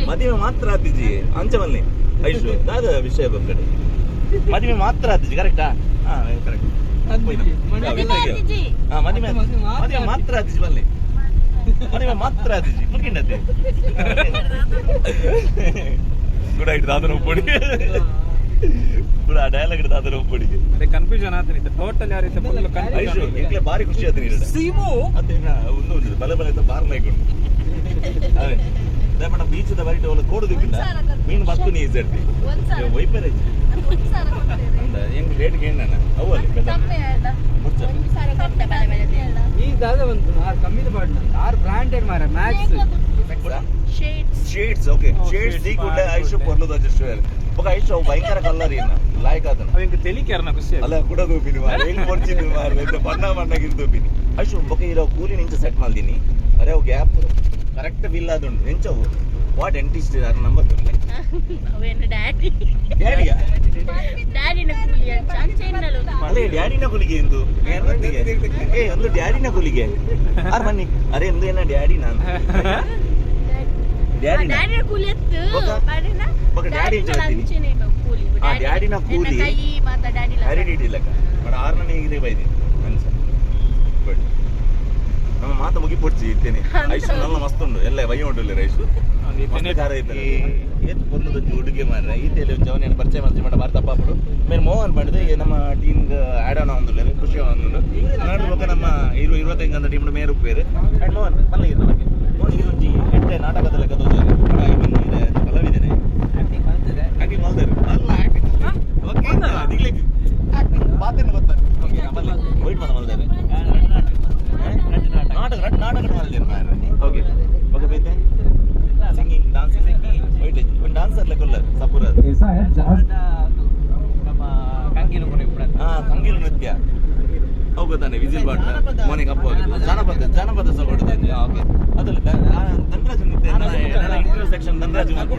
ಮದುವೆ ಮಾತ್ರ ಆತಿಜಿ ಅಂಚವಲ್ಲಿ ಐಶು ದಾದ ವಿಷಯ ಬಂದ್ಕಡೆ ಮದುವೆ ಮಾತ್ರ ಆತಿಜಿ ಕರೆಕ್ಟಾ ಹಾ ಕರೆಕ್ಟ್ ಹಾ ಮದುವೆ ಮದುವೆ ಮಾತ್ರ ಆತಿಜಿ ಬಲ್ಲೆ ಮದುವೆ ಮಾತ್ರ ಆತಿಜಿ ಮುಗಿಂಡತೆ ಗುಡ್ ಆಯ್ತು ದಾದನ ಉಪ್ಪುಡಿ. ಗುಡ ಆ ಡೈಲಾಗ್ ಇಡದ ಅದರ ಒಬ್ಬಡಿಗೆ ಅದೇ ಕನ್ಫ್ಯೂಷನ್ ಆತನಿತ್ತು ಟೋಟಲ್ ಯಾರು ಇತ್ತು? ಫುಲ್ ಕನ್ಫ್ಯೂಷನ್ ಎಂಕ್ಲೆ ಬಾರಿ ಖುಷಿ ಆಯ್ತು ಸೀಮು! ಅದೇ ಒಂದು ಒಂದು ಬಲ ಬಲೆ ಅಂತ ಬಾರ್ಲೈಕೊಂಡು ಅದೇ. ಅದೇ ಮೇಡಮ್ ಬೀಚದ ಟೋಲ್ ಅವಳು ಕೊಡುದಕ್ಕಿಲ್ಲ ಮೀನ್ ಮತ್ತು ನೀ ಇದ್ದಿ ವೈಪರ್ ಐತಿ ಹೆಂಗ್ ರೇಟ್ ಹೇಳ ಈ ಈಗಾದ ಒಂದು ಆರ್ ಕಮ್ಮಿ ಬಾಡ್ಲ ಆರು ಬ್ರಾಂಡೆಡ್ ಮಾರ max shades. Okay shades the good Aishu the just ಬೊಕ ಐಶು ಭಯಂಕರ ಕಲರ್ ಏನ ಲಾಯಕ್ ಆದ ಅವಂಗೆ ತೆಲಿಕ್ಯಾರನ ಖುಷಿ ಅಲ್ಲ ಕೂಡ ದೂಪಿನಿ ಮಾರ ಎಲ್ಲಿ ಕೊಡ್ತೀನಿ ಮಾರ ಬಣ್ಣ ಬಣ್ಣಗಿದ್ದು ದೂಪಿನಿ ಐಶು ಬೊಕ ಇರೋ ಕೂಲಿ ನಿಂಚ ಸೆಟ್ ಮಾಡ್ದೀನಿ. ಅರೆ ಓ ಗ್ಯಾಪ್. ಕರೆಕ್ಟ್ ಬಿಲ್ ಅದುಂಡು ಎಂಚವು ವಾಟ್ ಎಂಟಿಸ್ಟ್ ಅದ್ರ ನಂಬರ್ ಡ್ಯಾಡಿ? ಅಂತ. ಅಂಚೆನ್ನಲು ಅಲ್ಲೇ ಡ್ಯಾಡಿನ ಕುಲಿಗೆ ಎಂದು? ಏ ಒಂದು ಡ್ಯಾಡಿನ ಕುಲಿಗೆ. ಆರ್ ಬನ್ನಿ. ಅರೆ ಎಂದು ಏನ ಡ್ಯಾಡಿ ನಾನು? ಡ್ಯಾಡಿ. ಡ್ಯಾಡಿನ? ಕೂಲಿ ಎತ್ತು? ಬಾಡಿನ ಡ್ಯಾಡಿ ಕೂಲಿ. ಡ್ಯಾಡಿನ ಕೂಲಿ. ಕೈ ಮಾತ ಡ್ಯಾಡಿ ಡಿಡಿ ಇಲ್ಲಕ ಬಟ್ ಆರ್ನ ಹೇಗಿದೆ ಬೈದಿ. ಮನ್ಸ. ಬಟ್ ನಮ್ಮ ಮಾತು ಮುಗಿ ಪೊಡ್ಚಿ ಇತ್ತೇನೆ ಐಸ್ ನಲ್ಲ ಮಸ್ತ್ ಉಂಡು ಎಲ್ಲ ವೈ ಉಂಟು ರೈಸು ಏತ್ ಬಂದದ ಉಡುಗೆ ಮಾರ್ರೆ. ಈತೆಯಲ್ಲಿ ಒಂದು ಅವನೇನು ಪರಿಚಯ ಮಾಡಿ ಮಾಡ ಭಾರತ ಪಾಪಡು ಮೇಲೆ ಮೋಹನ್ ಮಾಡಿದೆ ಏ ನಮ್ಮ ಟೀಮ್ ಆ್ಯಡ್ ಆನ್ ಒಂದು ಖುಷಿ ಅಂದ್ರೆ ನಾಡು ನಮ್ಮ ಇರು ಇರುವತ್ತೈದು ಗಂಟೆ ಟೀಮ್ ಮೇರು ಬೇರೆ. ಆ್ಯಂಡ್ ಮೋಹನ್ ಬಗ್ಗೆ ಮೋಹನ್ ಇದು ಒಂಜಿ ಎಂಟೆ ನಾಟಕದ ಲೆಕ್ಕ ತೋಜಾರೆ ಐಮನ್ ಇದೆ ಕಲಾವಿದನೆ ಆಕ್ಟಿಂಗ್ ಮಾಡ್ತಾರೆ ಅಲ್ಲ ಆಕ್ಟಿಂಗ್ ಓಕೆ ಮಾತೇನು ಗೊತ್ತಾ? ಓಕೆ ಆಮೇಲೆ ವೈಟ್ ಮಾಡ್ತಾರೆ ಮಾಡ್ತಾರೆ ಮಾರ್ರೆ ಓಕೆ ಓಕೆ ಬೈತೆ ಸಿಂಗಿಂಗ್ ಡಾನ್ಸ್ ವೈಟ್ ಒಂದು ಡಾನ್ಸರ್ ಲೆಕ್ಕ ಸಪುರ ನಮ್ಮ ಕಂಗಿಲು ಹಾ. ಕಂಗಿಲು ನೃತ್ಯ ಅವು ವಿಜಿಲ್ ಬಾಟ್ ಮೋನಿಗೆ ಕಪ್ಪು ಜನಪದ ಜಾನಪದ ಸಹ ಕೊಡ್ತೇನೆ ಓಕೆ ಅದಲ್ಲ ಧನರಾಜ್ ನೃತ್ಯ ನನ್ನ ಇಂಟರ್ವ್ಯೂ ಸೆಕ್ಷನ್ ಧನರಾಜ್ ನಂದು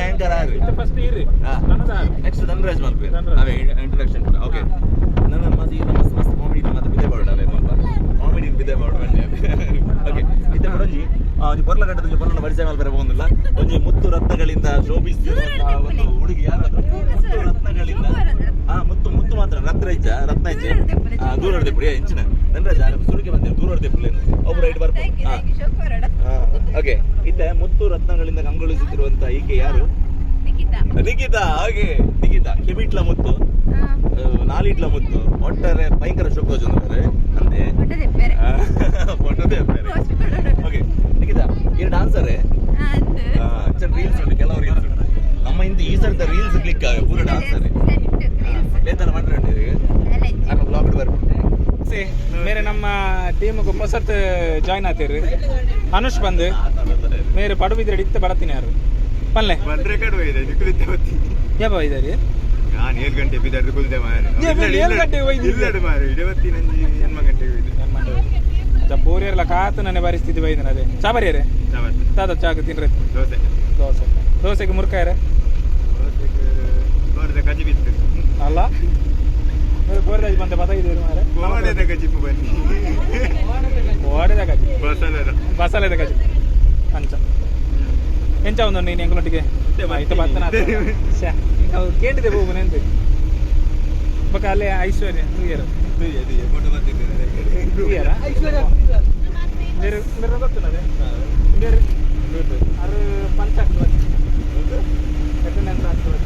ಆಂಕರ್ ಆರು. ನೆಕ್ಸ್ಟ್ ಧನರಾಜ್ ಮಲ್ಪೆ. ಧನರಾಜ್. ಅವೇ ಇಂಟ್ರಡಕ್ಷನ್ ಕೂಡ ಓಕೆ ನನ್ನ ಮಸ್ತ್ ಈಗ ಮಸ್ತ್ ಮಸ್ತ್ ಕಾಮಿಡಿ ಮತ್ತೆ ಬಿದೆ ಬಾಡ ಅವೆ ಸ್ವಲ್ಪ ಕಾಮಿಡಿ ಬಿದೆ ಬಾಡ ಓಕೆ ಇತ್ತೆ ಬಡಂಜಿ ಬರಲ ಪೊರ್ಲ ಕಟ್ಟದ ಪೊರ್ಲ ಪರಿಚಯ ಮೇಲೆ ಬರಬಹುದಿಲ್ಲ ಒಂದು ಮುತ್ತು ರತ್ನಗಳಿಂದ ಶೋಭಿಸಿರುವಂತಹ ಒಂದು ಹುಡುಗಿ ಯಾರು? ಮುತ್ತು ರತ್ನಗಳಿಂದ ಹಾ ಮುತ್ತು ಮುತ್ತು ಮಾತ್ರ ರತ್ನ ಇಜ್ಜ ರತ್ನ ಇಜ್ಜೆ ಹಾ ದೂರ ಹೊಡೆದೆ ಬಿಡಿ ಹೆಂಚಿನ ಧನರಾಜ್ ಸುರುಗಿ ಬಂದಿಲ್ಲ ದೂರ ಹೊಡೆದೆ ಬಿಡ್ಲೇನು ಒಬ್ರು ರೈಟ್ ಬರ್ಬೋದು. ಹಾ ಓಕೆ ಇತ್ತೆ ಮುತ್ತು ರತ್ನಗಳಿಂದ ಕಂಗೊಳಿಸುತ್ತಿರುವಂತಹ ಈಕೆ ಯಾರು? ನಿಖಿತಾ. ಹಾಗೆ. ನಿಖಿತಾ ಕೆಮಿಟ್ಲ ಮುತ್ತು. ನಾಲಿಟ್ಲ ಮುತ್ತು. ಒಟ್ಟಾರೆ ಭಯಂಕರ ಶೋಕೋಜ್ ಅಂದ್ರೆ ಅಂದೆ. ಒಟ್ಟದೇ ಬೇರೆ. ಓಕೆ ನಿಖಿತಾ ಈ ಡಾನ್ಸರೇ? ರೀಲ್ಸ್ ಉಂಟು ಕೆಲವು ರೀಲ್ಸ್ ಉಂಟು ನಮ್ಮ ಹಿಂದೆ ಈ ಸರ್ತ ರೀಲ್ಸ್ ಕ್ಲಿಕ್ ಆಗ ಪೂರ ಡಾನ್ಸರೇ. ಬೇತರ ಮಾಡ್ರೆ ನಾನು ಬ್ಲಾಗ್ ಬರ್ಬೋದು ಸೇ ಮೇರೆ ನಮ್ಮ ಟೀಮ್ಗೆ ಹೊಸತ್ ಜಾಯ್ನ್ ಆತೀರಿ ಅನುಷ್ ಬಂದು. ಮೇರೆ ಪಡುಬಿದ್ರೆ ಇತ್ತು ಬರತ್ತೀನಿ ಯಾರು? ಪಲ್ಲೆ. ಬಂದ್ರೆ ನಿಕ್ಕುದಿತ್ತೆ ಬತ್ತಿ ಯಾವ ಇದಾರಿ? ನಾನು ಏಳು ಗಂಟೆ ಬಿದ್ದಾಡ್ದು ಕುಲ್ದೆ ಮಾರಿ ಏಳ್. ಇಲ್ಲಡು ಮಾರಿ ಇಡವತ್ತಿ ನಂಜಿ ಹೆಣ್ಮ ಗಂಟೆಗೆ ಹೋಯ್ತು ಪೂರಿಯರ್ಲ ಕಾತು ನನಗೆ ಪರಿಸ್ಥಿತಿ ಬೈದನ ಅದೇ ತಾದ ಚಾಕ ತಿನ್ರಿ. ದೋಸೆ. ದೋಸೆ. ದೋಸೆಗೆ ಮುರ್ಕಾಯ್ರೆ ದೋಸೆಗೆ ತೋರದ ಕಜಿ ಬಿತ್ತು. ಅಲ್ಲ? ಬಂದೆ ಮಾರೆ ಬನ್ನಿ. ಗಜಿ ಬಸಲದ. ಬಸಲೆದ ಗಜಿ ಅಂಚ. ಎಂಚ ಒಂದು ನೀನು ಎಂಗ್ಲೊಟ್ಟಿಗೆ ಆಯ್ತು ಬತ್ತನ ನಾವು ಕೇಳಿದೆ ಹೋಗು ನೆಂದು ಬಕ ಅಲ್ಲೇ Aishwarya new year new year ಬೇರೆ ಬೇರೆ ಅದೇ? ಬೇರೆ ಅದು ಪಂಚ ಆಗ್ತದೆ. ಅಟೆಂಡೆನ್ಸ್ ಆಗ್ತದೆ.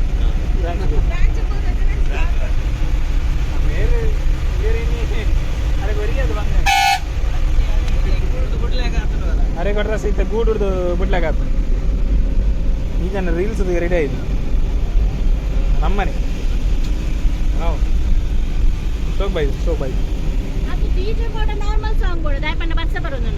ಬೇರೆ ಬೇರೆ ಇನ್ನಿ ಅರೆ ಬರೀ ಅದು ಬಂದ. ಅರೆ ಕೊಟ್ರೆ ಸಹಿತ ಬಿಡ್ಲಾಗ ಬಿಡ್ಲಾಕ ಈಗ ರೀಲ್ಸ್ ರೆಡಿ ಆಯ್ತು. ನಮ್ಮನೆ. ನಾವು ಶೋಕ್ ಬಾಯ್ ಶೋಕ್ ಬಾಯ್ ಕೂಡ ನಾರ್ಮಲ್ ಸಾಂಗ್ ಕೂಡ ದಯಪಂಡ ಬಸ್ಸ ಬರೋದು